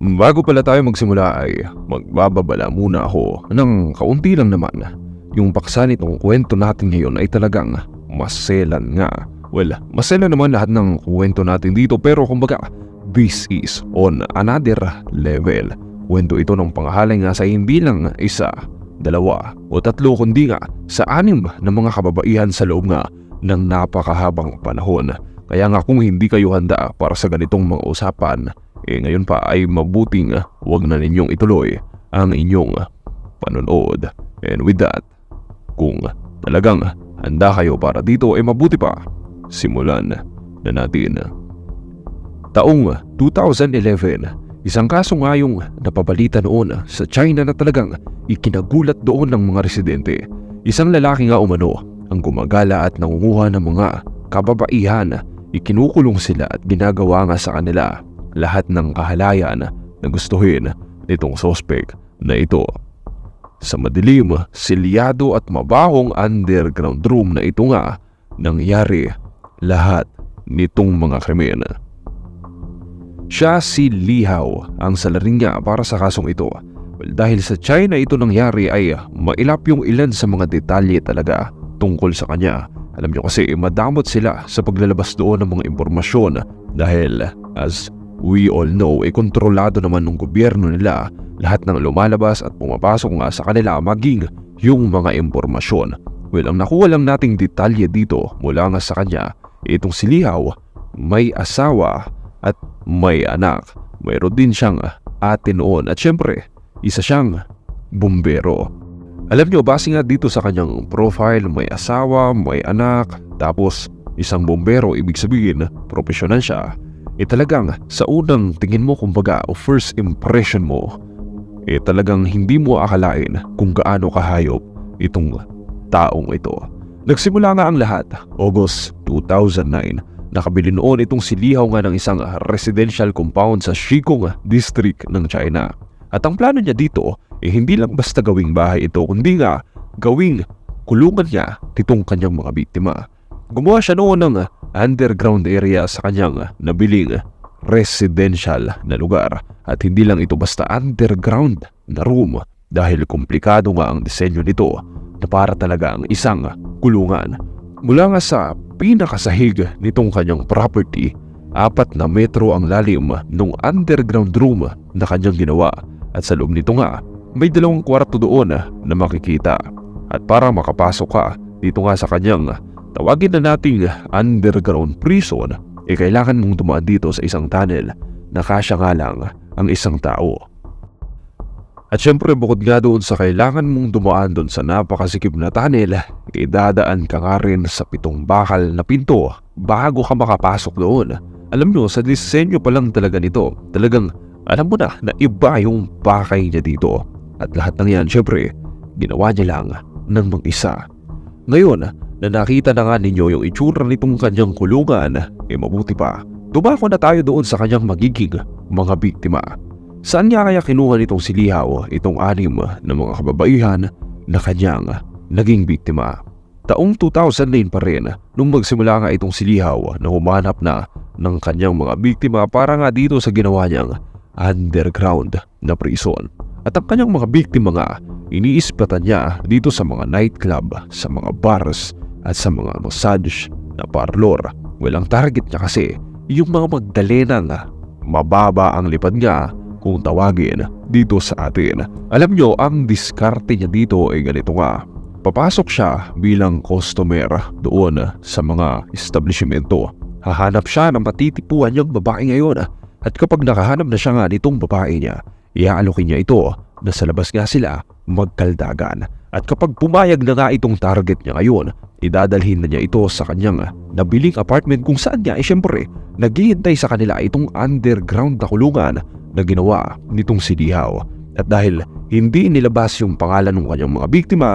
Bago pala tayo magsimula ay magbababala muna ako ng kaunti lang naman. Yung paksa nitong kwento natin ngayon ay talagang maselan nga. Well, maselan naman lahat ng kwento natin dito pero kumbaga this is on another level. Kwento ito ng pangahalay nga sa hindi lang isa, dalawa o tatlo kundi nga sa anim na mga kababaihan sa loob nga ng napakahabang panahon. Kaya nga kung hindi kayo handa para sa ganitong mga usapan, eh ngayon pa ay mabuting wag na ninyong ituloy ang inyong panonood. And with that, kung talagang handa kayo para dito ay mabuti pa, simulan na natin. Taong 2011, isang kaso nga yung napabalita noon sa China na talagang ikinagulat doon ng mga residente. Isang lalaki nga umano ang gumagala at nangunguha ng mga kababaihan. Ikinukulong sila at ginagawa nga sa kanila lahat ng kahalayan na gustuhin nitong sospek na ito. Sa madilim, silyado at mabahong underground room na ito nga nangyari lahat nitong mga krimen. Siya si Lihaw ang salarin niya para sa kasong ito. Well, dahil sa China ito nangyari ay mailap yung ilan sa mga detalye talaga tungkol sa kanya. Alam nyo kasi madamot sila sa paglalabas doon ng mga impormasyon dahil as we all know, eh kontrolado naman ng gobyerno nila lahat ng lumalabas at pumapasok nga sa kanila maging yung mga impormasyon. Well, ang nakuha lang nating detalye dito mula nga sa kanya, itong si Lihaw may asawa at may anak. Mayroon din siyang ate noon at syempre, isa siyang bumbero. Alam nyo, base nga dito sa kanyang profile, may asawa, may anak, tapos isang bombero, ibig sabihin, profesional siya. Eh talagang sa unang tingin mo kumbaga o first impression mo, eh talagang hindi mo akalain kung gaano kahayop itong taong ito. Nagsimula nga ang lahat, August 2009. Nakabili noon itong silihaw nga ng isang residential compound sa Shikong District ng China. At ang plano niya dito eh hindi lang basta gawing bahay ito kundi nga gawing kulungan niya nitong kanyang mga biktima. Gumawa siya noon ng underground area sa kanyang nabiling residential na lugar at hindi lang ito basta underground na room dahil komplikado nga ang disenyo nito na para talaga ang isang kulungan. Mula nga sa pinakasahig nitong kanyang property, apat na metro ang lalim ng underground room na kanyang ginawa at sa loob nito nga may dalawang kwarto doon na makikita. At para makapasok ka dito nga sa kanyang tawagin na nating underground prison, eh kailangan mong dumaan dito sa isang tunnel na kasya nga lang ang isang tao. At syempre bukod nga doon sa kailangan mong dumaan doon sa napakasikip na tunnel, idadaan ka nga rin sa pitong bakal na pinto bago ka makapasok doon. Alam nyo, sa disenyo pa lang talaga nito, talagang alam mo na na iba yung bakay niya dito. At lahat ng yan, syempre, ginawa niya lang ng mag-isa. Ngayon, na nakita na nga ninyo yung itsura nitong kanyang kulungan, eh mabuti pa, dumako na tayo doon sa kanyang magiging mga biktima. Saan niya kaya kinuha nitong si Lihaw itong anim na mga kababaihan na kanyang naging biktima? Taong 2009 pa rin nung magsimula nga itong si Lihaw na humanap na ng kanyang mga biktima para nga dito sa ginawa niyang underground na prison. At ang kanyang mga biktima nga, iniispatan niya dito sa mga nightclub, sa mga bars at sa mga massage na parlor. Well, ang target niya kasi yung mga magdalenang mababa ang lipad niya kung tawagin dito sa atin. Alam nyo, ang diskarte niya dito ay ganito nga. Papasok siya bilang customer doon sa mga establishmento. Hahanap siya ng matitipuan niyang babae ngayon at kapag nakahanap na siya nga nitong babae niya, iaalokin niya ito na sa labas nga sila magkaldagan. At kapag pumayag na nga itong target niya ngayon, idadalhin na niya ito sa kanyang nabiling apartment kung saan niya ay syempre naghihintay sa kanila itong underground na kulungan na ginawa nitong si Lihaw. At dahil hindi nilabas yung pangalan ng kanyang mga biktima,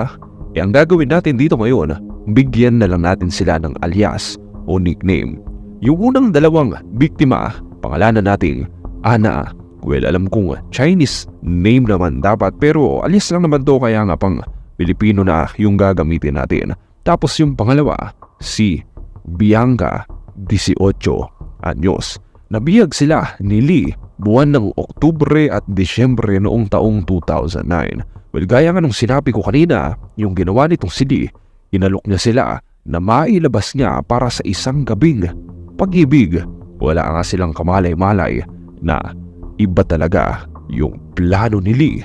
eh ang gagawin natin dito ngayon, bigyan na lang natin sila ng alias o nickname. Yung unang dalawang biktima, pangalanan nating Ana. Well, alam kong Chinese name naman dapat pero alias lang naman to kaya nga pang Pilipino na yung gagamitin natin. Tapos yung pangalawa, si Bianca, 18 anyos. Nabiyag sila ni Lee buwan ng Oktubre at Disyembre noong taong 2009. Well, gaya nga nung sinabi ko kanina, yung ginawa nitong si Lee, inalok niya sila na mailabas niya para sa isang gabing pag-ibig. Wala nga silang kamalay-malay na iba talaga yung plano ni Lee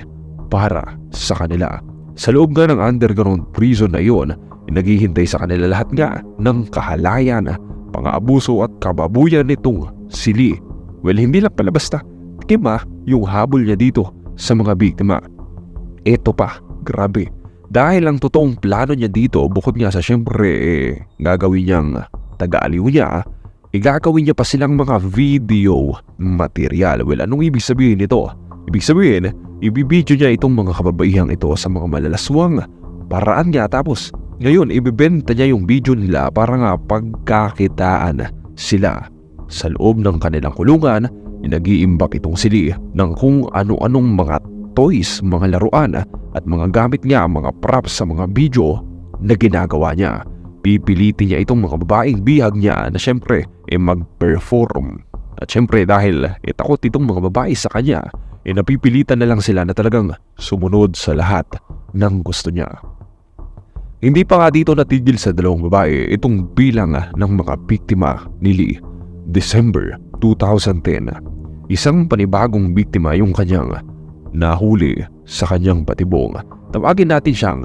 para sa kanila. Sa loob nga ng underground prison na iyon, naghihintay sa kanila lahat nga ng kahalayan, pang-aabuso at kababuyan nitong si Lee. Well, hindi lang pala basta kima yung habol niya dito sa mga biktima. Ito pa, grabe. Dahil ang totoong plano niya dito, bukod nga sa syempre eh, gagawin niyang taga-aliw niya, igagawin niya pa silang mga video material. Well, anong ibig sabihin nito? Ibig sabihin, ibibidyo niya itong mga kababaihang ito sa mga malalaswang paraan niya tapos ngayon ibibenta niya yung video nila para nga pagkakitaan sila. Sa loob ng kanilang kulungan, nag-iimbak itong sili ng kung ano-anong mga toys, mga laruan at mga gamit niya, mga props sa mga video na ginagawa niya. Pipilitin niya itong mga babaeng bihag niya na syempre eh mag-perform. At syempre dahil eh, takot itong mga babae sa kanya, eh napipilitan na lang sila na talagang sumunod sa lahat ng gusto niya. Hindi pa nga dito natigil sa dalawang babae itong bilang ng mga biktima ni Lee. December 2010, isang panibagong biktima yung kanyang nahuli sa kanyang patibong. Tawagin natin siyang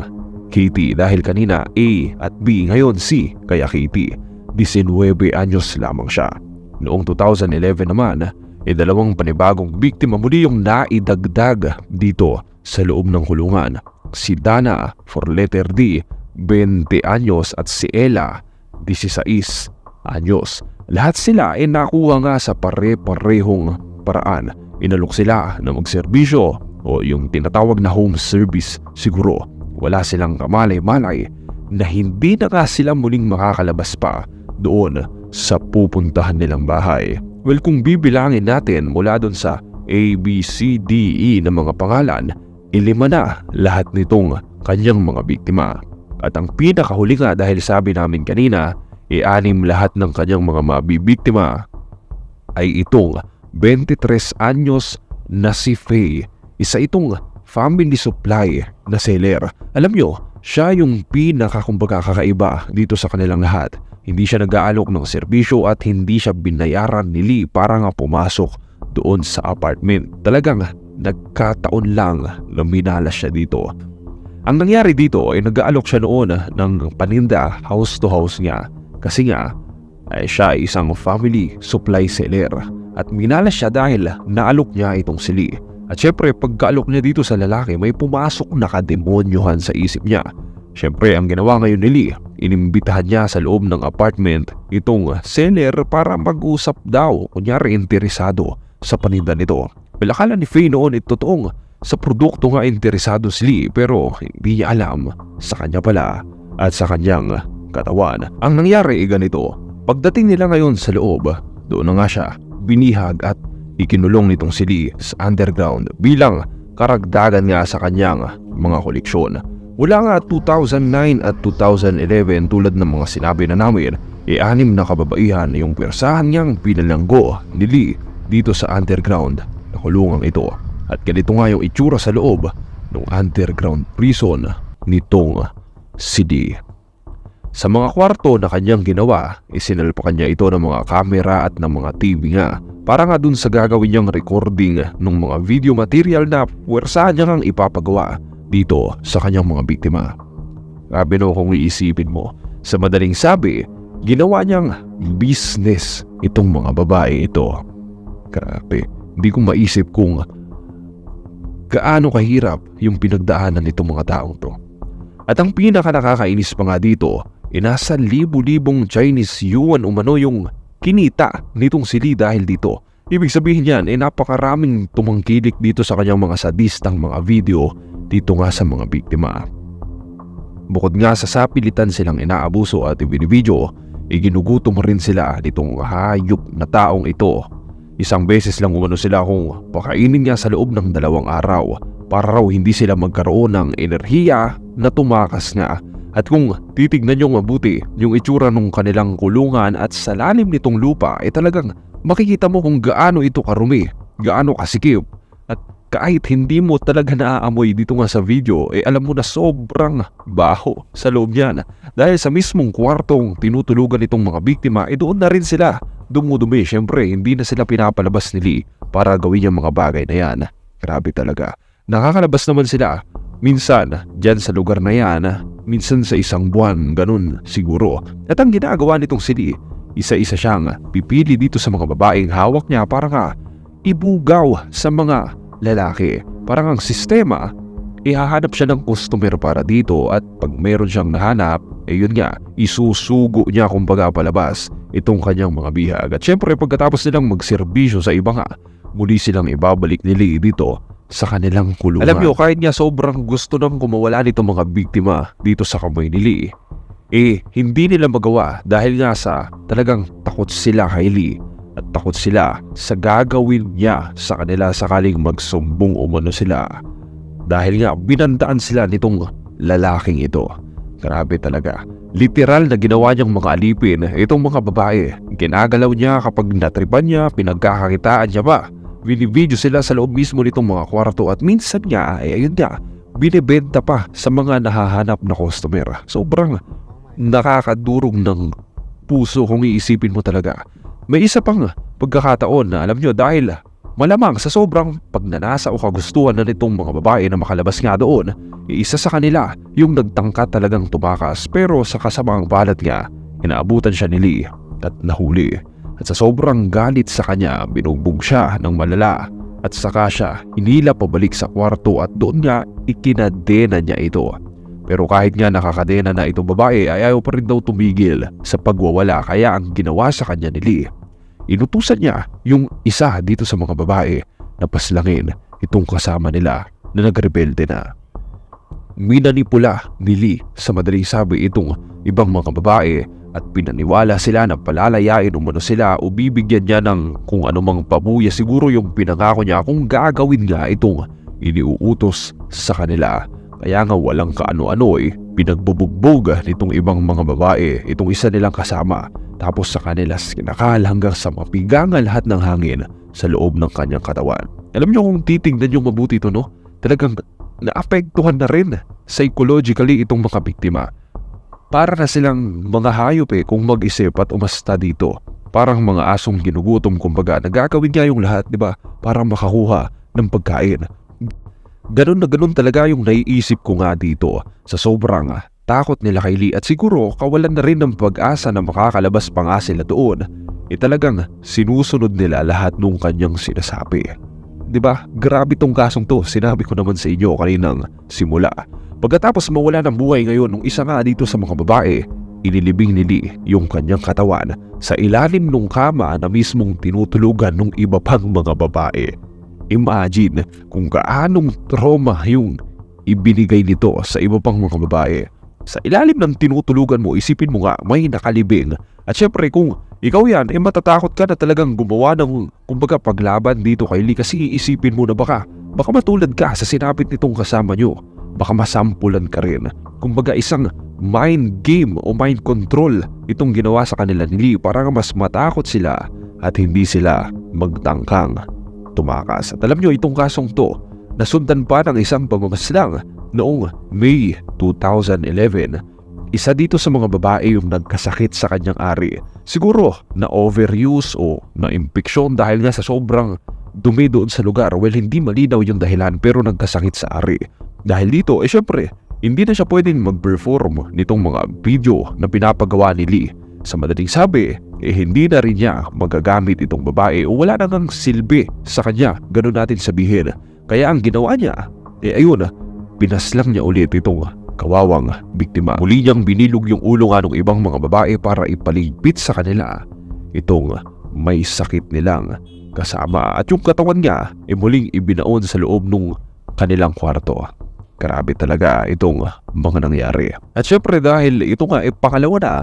Katie dahil kanina A at B ngayon C kaya Katie. 19 anyos lamang siya. Noong 2011 naman, e dalawang panibagong biktima muli yung naidagdag dito sa loob ng kulungan. Si Dana for letter D, 20 anyos at si Ella, 16 anyos. Lahat sila ay nakuha nga sa pare-parehong paraan. Inalok sila na magserbisyo o yung tinatawag na home service siguro. Wala silang kamalay-malay na hindi na nga sila muling makakalabas pa doon sa pupuntahan nilang bahay. Well kung bibilangin natin mula doon sa A, B, C, D, E na mga pangalan, ilima na lahat nitong kanyang mga biktima. At ang pinakahuli nga dahil sabi namin kanina, i-anim lahat ng kanyang mga mabibiktima ay itong 23 anyos na si Faye. Isa itong family supply na seller. Alam nyo, siya yung pinakakumbaga kakaiba dito sa kanilang lahat. Hindi siya nag-aalok ng serbisyo at hindi siya binayaran ni Lee para nga pumasok doon sa apartment. Talagang nagkataon lang na minalas siya dito. Ang nangyari dito ay nag-aalok siya noon ng paninda house to house niya kasi nga ay siya ay isang family supply seller at minalas siya dahil naalok niya itong si Lee. At syempre pagkaalok niya dito sa lalaki may pumasok na kademonyohan sa isip niya. Syempre ang ginawa ngayon ni Lee, inimbitahan niya sa loob ng apartment itong seller para mag-usap daw kunyari interesado sa paninda nito. Well, ni Faye noon ito totoong sa produkto nga interesado si Lee pero hindi niya alam sa kanya pala at sa kanyang katawan. Ang nangyari ay ganito, pagdating nila ngayon sa loob, doon na nga siya binihag at ikinulong nitong si Lee sa underground bilang karagdagan nga sa kanyang mga koleksyon. Mula nga 2009 at 2011 tulad ng mga sinabi na namin, e anim na kababaihan yung pwersahan niyang pinalanggo ni Lee dito sa underground na kulungang ito. At ganito nga yung itsura sa loob ng underground prison nitong si Lee. Sa mga kwarto na kanyang ginawa, isinalpakan niya ito ng mga kamera at ng mga TV nga para nga dun sa gagawin niyang recording ng mga video material na puwersahan niya ngang ipapagawa dito sa kanyang mga biktima. Grabe no kung iisipin mo, sa madaling sabi, ginawa niyang business itong mga babae ito. Grabe, hindi ko maisip kung gaano kahirap yung pinagdaanan nitong mga taong to. At ang pinaka nakakainis pa nga dito, inasa libu-libong Chinese yuan umano yung kinita nitong si Lee dahil dito. Ibig sabihin yan, eh napakaraming tumangkilik dito sa kanyang mga sadistang mga video dito nga sa mga biktima. Bukod nga sa sapilitan silang inaabuso at ibinibidyo, iginugutom rin sila nitong hayop na taong ito. Isang beses lang umano sila kung pakainin niya sa loob ng dalawang araw para raw hindi sila magkaroon ng enerhiya na tumakas nga At kung titignan nyo mabuti yung itsura ng kanilang kulungan at sa lalim nitong lupa ay talagang makikita mo kung gaano ito karumi, gaano kasikip. At kahit hindi mo talaga naaamoy dito nga sa video, eh alam mo na sobrang baho sa loob niyan. Dahil sa mismong kwartong tinutulugan itong mga biktima, eh doon na rin sila dumudumi. Siyempre, hindi na sila pinapalabas ni Lee para gawin yung mga bagay na yan. Grabe talaga. Nakakalabas naman sila. Minsan, dyan sa lugar na yan, minsan sa isang buwan, ganun siguro. At ang ginagawa nitong si Lee, isa-isa siyang pipili dito sa mga babaeng hawak niya para nga ibugaw sa mga lalaki. Parang ang sistema, ihahanap siya ng customer para dito at pag meron siyang nahanap, eh yun nga, isusugo niya kumbaga palabas itong kanyang mga bihag. At syempre pagkatapos nilang magserbisyo sa iba nga, muli silang ibabalik ni Lee dito sa kanilang kulungan. Alam niyo, kahit niya sobrang gusto nang kumawala nitong mga biktima dito sa kamay ni Lee, eh hindi nila magawa dahil nga sa talagang takot sila kay Lee at takot sila sa gagawin niya sa kanila sakaling magsumbong umano sila. Dahil nga binandaan sila nitong lalaking ito. Grabe talaga. Literal na ginawa niyang mga alipin itong mga babae. Ginagalaw niya kapag natripan niya, pinagkakakitaan niya ba. Binibidyo sila sa loob mismo nitong mga kwarto at minsan nga ay ayun nga, binibenta pa sa mga nahahanap na customer. Sobrang nakakadurog ng puso kung iisipin mo talaga. May isa pang pagkakataon na alam nyo dahil malamang sa sobrang pagnanasa o kagustuhan na nitong mga babae na makalabas nga doon, isa sa kanila yung nagtangka talagang tumakas pero sa kasamang balat nga, inaabutan siya ni Lee at nahuli. At sa sobrang galit sa kanya, binugbog siya ng malala at saka siya hinila pabalik sa kwarto at doon nga ikinadena niya ito. Pero kahit nga nakakadena na itong babae ay ayaw pa rin daw tumigil sa pagwawala kaya ang ginawa sa kanya ni Lee. Inutusan niya yung isa dito sa mga babae na paslangin itong kasama nila na nagrebelde na. Minanipula ni Lee sa madaling sabi itong ibang mga babae at pinaniwala sila na palalayain umano sila o bibigyan niya ng kung anumang pabuya siguro yung pinangako niya kung gagawin nga itong iniuutos sa kanila. Kaya nga walang kaano-ano eh, pinagbubugbog nitong ibang mga babae itong isa nilang kasama tapos sa kanila kinakal hanggang sa mapigangan lahat ng hangin sa loob ng kanyang katawan. Alam niyo kung titingnan yung mabuti ito no, talagang naapektuhan na rin psychologically itong mga biktima. Para na silang mga hayop eh kung mag-isip at umasta dito. Parang mga asong ginugutom kumbaga na gagawin niya yung lahat, di ba? Para makakuha ng pagkain. Ganon na ganon talaga yung naiisip ko nga dito sa sobrang takot nila kay Lee at siguro kawalan na rin ng pag-asa na makakalabas pa nga sila doon. E talagang sinusunod nila lahat nung kanyang sinasabi. ba? Grabe tong kasong to, sinabi ko naman sa inyo kaninang simula. Pagkatapos mawala ng buhay ngayon ng isa nga dito sa mga babae, inilibing ni Lee yung kanyang katawan sa ilalim ng kama na mismong tinutulugan ng iba pang mga babae. Imagine kung gaanong trauma yung ibinigay nito sa iba pang mga babae. Sa ilalim ng tinutulugan mo, isipin mo nga may nakalibing. At syempre kung ikaw yan, eh matatakot ka na talagang gumawa ng kumbaga paglaban dito kay Lee kasi iisipin mo na baka, baka matulad ka sa sinapit nitong kasama nyo. Baka masampulan ka rin. Kumbaga isang mind game o mind control itong ginawa sa kanila ni Lee para mas matakot sila at hindi sila magtangkang tumakas. At alam nyo itong kasong to, nasundan pa ng isang pamamaslang noong May 2011. Isa dito sa mga babae yung nagkasakit sa kanyang ari. Siguro na overuse o na impeksyon dahil nga sa sobrang dumi doon sa lugar. Well, hindi malinaw yung dahilan pero nagkasakit sa ari. Dahil dito, eh syempre, hindi na siya pwedeng mag-perform nitong mga video na pinapagawa ni Lee. Sa madaling sabi, eh hindi na rin niya magagamit itong babae o wala na ngang silbi sa kanya, ganun natin sabihin. Kaya ang ginawa niya, eh ayun, pinaslang niya ulit itong kawawang biktima. Muli niyang binilog yung ulo nga ng ibang mga babae para ipaligpit sa kanila itong may sakit nilang kasama at yung katawan niya ay muling ibinaon sa loob ng kanilang kwarto. Grabe talaga itong mga nangyari. At syempre dahil ito nga ay pangalawa na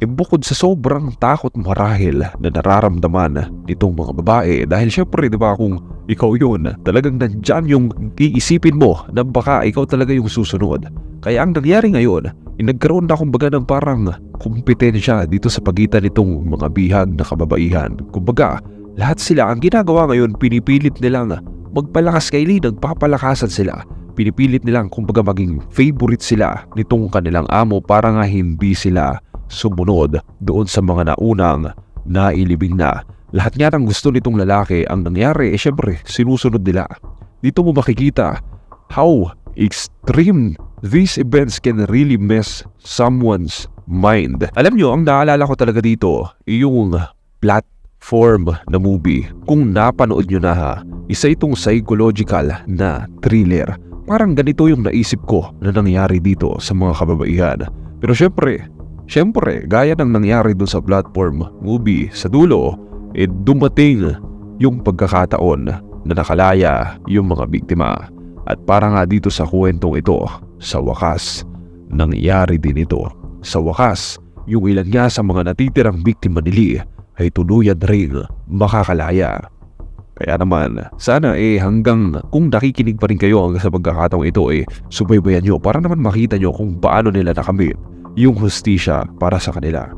E bukod sa sobrang takot marahil na nararamdaman nitong mga babae dahil syempre di ba kung ikaw yun, talagang nandyan yung iisipin mo na baka ikaw talaga yung susunod. Kaya ang nangyari ngayon, eh, nagkaroon na kumbaga ng parang kompetensya dito sa pagitan nitong mga bihag na kababaihan. Kumbaga, lahat sila ang ginagawa ngayon pinipilit nilang magpalakas kay Lee, nagpapalakasan sila. Pinipilit nilang kumbaga maging favorite sila nitong kanilang amo para nga hindi sila sumunod doon sa mga naunang nailibing na. Lahat nga ng gusto nitong lalaki ang nangyari eh syempre sinusunod nila. Dito mo makikita how extreme these events can really mess someone's mind. Alam nyo, ang naalala ko talaga dito yung platform na movie. Kung napanood nyo na ha, isa itong psychological na thriller. Parang ganito yung naisip ko na nangyari dito sa mga kababaihan. Pero syempre, syempre, gaya ng nangyari dun sa platform movie sa dulo, eh dumating yung pagkakataon na nakalaya yung mga biktima. At para nga dito sa kwentong ito, sa wakas, nangyari din ito. Sa wakas, yung ilan nga sa mga natitirang biktima ni Lee ay tuluyan ring makakalaya. Kaya naman, sana eh hanggang kung nakikinig pa rin kayo hanggang sa pagkakataong ito eh subaybayan nyo para naman makita nyo kung paano nila nakamit yung hustisya para sa kanila.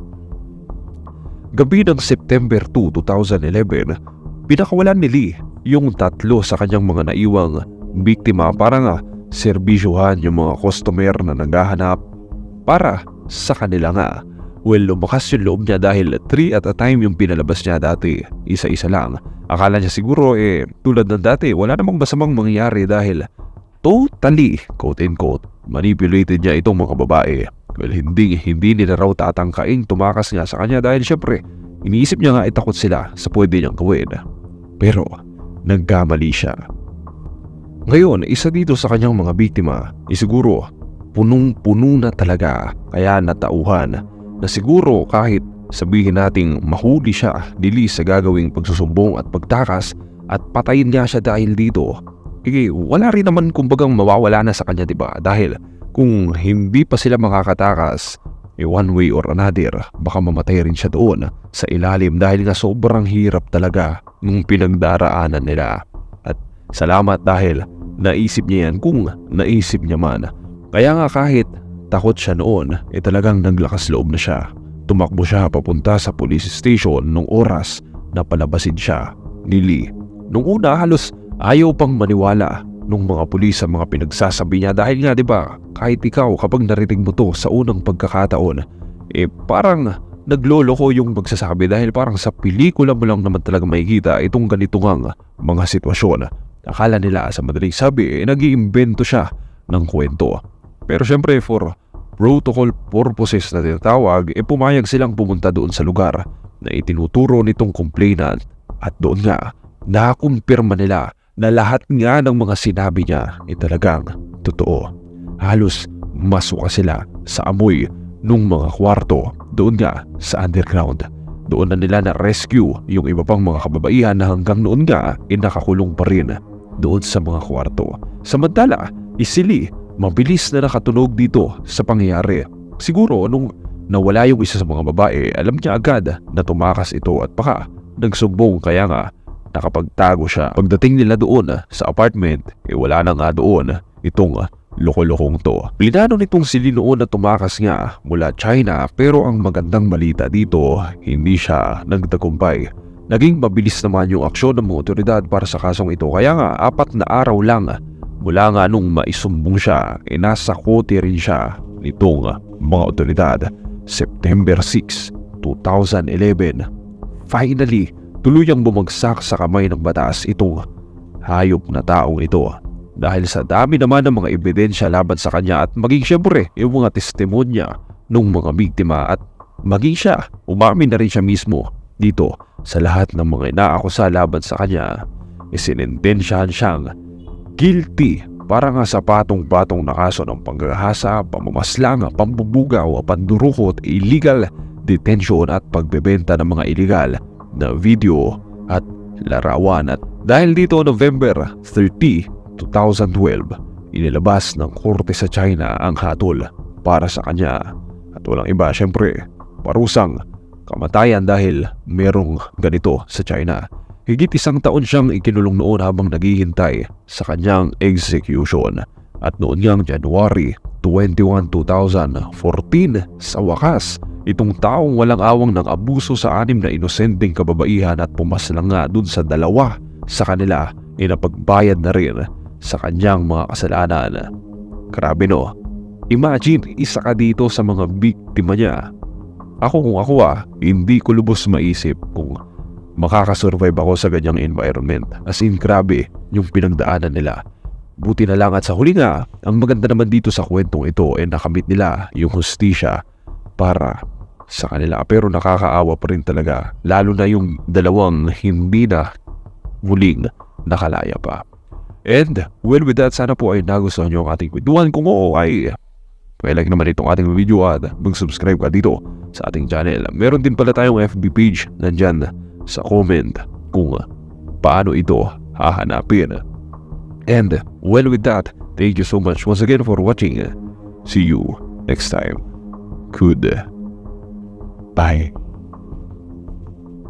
Gabi ng September 2, 2011, pinakawalan ni Lee yung tatlo sa kanyang mga naiwang biktima para nga serbisyuhan yung mga customer na naghahanap para sa kanila nga. Well, lumakas yung loob niya dahil 3 at a time yung pinalabas niya dati. Isa-isa lang. Akala niya siguro eh tulad ng dati wala namang masamang mangyayari dahil totally quote-unquote manipulated niya itong mga babae. Well, hindi, hindi nila raw tatangkaing tumakas nga sa kanya dahil syempre iniisip niya nga itakot sila sa pwede niyang gawin. Pero nagkamali siya. Ngayon, isa dito sa kanyang mga biktima, isiguro punong-puno na talaga kaya natauhan na siguro kahit sabihin nating mahuli siya dili sa gagawing pagsusumbong at pagtakas at patayin niya siya dahil dito, eh wala rin naman kumbagang mawawala na sa kanya 'di ba? Dahil kung hindi pa sila makakatakas, eh one way or another, baka mamatay rin siya doon sa ilalim dahil nga sobrang hirap talaga nung pinagdaraanan nila. At salamat dahil naisip niya yan kung naisip niya man. Kaya nga kahit takot siya noon, eh talagang naglakas loob na siya. Tumakbo siya papunta sa police station nung oras na palabasin siya ni Lee. Nung una halos ayaw pang maniwala nung mga pulis sa mga pinagsasabi niya dahil nga 'di ba kahit ikaw kapag narinig mo to sa unang pagkakataon eh parang nagloloko yung magsasabi dahil parang sa pelikula mo lang naman talaga makikita itong ganito ngang mga sitwasyon. Akala nila sa madaling sabi eh nag-iimbento siya ng kwento. Pero syempre for protocol purposes na tinatawag, e pumayag silang pumunta doon sa lugar na itinuturo nitong complainant at doon nga nakumpirma nila na lahat nga ng mga sinabi niya ay talagang totoo. Halos masuka sila sa amoy nung mga kwarto doon nga sa underground. Doon na nila na-rescue yung iba pang mga kababaihan na hanggang noon nga ay nakakulong pa rin doon sa mga kwarto. Samantala, isili mabilis na nakatunog dito sa pangyayari. Siguro nung nawala yung isa sa mga babae, alam niya agad na tumakas ito at baka nagsumbong kaya nga nakapagtago siya. Pagdating nila doon sa apartment, eh wala na nga doon itong loko-lokong to. Plinano nitong sili noon na tumakas nga mula China pero ang magandang balita dito, hindi siya nagtagumpay. Naging mabilis naman yung aksyon ng mga otoridad para sa kasong ito kaya nga apat na araw lang mula nga nung maisumbong siya e nasa kote rin siya nitong mga otoridad. September 6, 2011. Finally, tuluyang bumagsak sa kamay ng batas itong hayop na taong ito. Dahil sa dami naman ng mga ebidensya laban sa kanya at maging syempre yung mga testimonya ng mga biktima at maging siya, umamin na rin siya mismo dito sa lahat ng mga inaakusa laban sa kanya. Isinintensyahan siyang guilty para nga sa patong-patong na kaso ng panggahasa, pamamaslang, pambubugaw, pandurukot, illegal detention at pagbebenta ng mga illegal na video at larawan at dahil dito November 30, 2012, inilabas ng korte sa China ang hatol para sa kanya at walang iba syempre parusang kamatayan dahil merong ganito sa China. Higit isang taon siyang ikinulong noon habang naghihintay sa kanyang execution. At noon ngang January 21, 2014, sa wakas, itong taong walang awang ng abuso sa anim na inosenteng kababaihan at pumaslang nga dun sa dalawa sa kanila ay napagbayad na rin sa kanyang mga kasalanan. Grabe no, imagine isa ka dito sa mga biktima niya. Ako kung ako ah, hindi ko lubos maisip kung makakasurvive ako sa ganyang environment. As in, grabe yung pinagdaanan nila. Buti na lang at sa huli nga, ang maganda naman dito sa kwentong ito ay nakamit nila yung hustisya para sa kanila. Pero nakakaawa pa rin talaga, lalo na yung dalawang hindi na muling nakalaya pa. And, well with that, sana po ay nagustuhan nyo ang ating kwentuhan. Kung oo ay like naman itong ating video at mag-subscribe ka dito sa ating channel. Meron din pala tayong FB page nandyan sa comment kung paano ito hahanapin. And well with that, thank you so much once again for watching. See you next time. Good. Bye.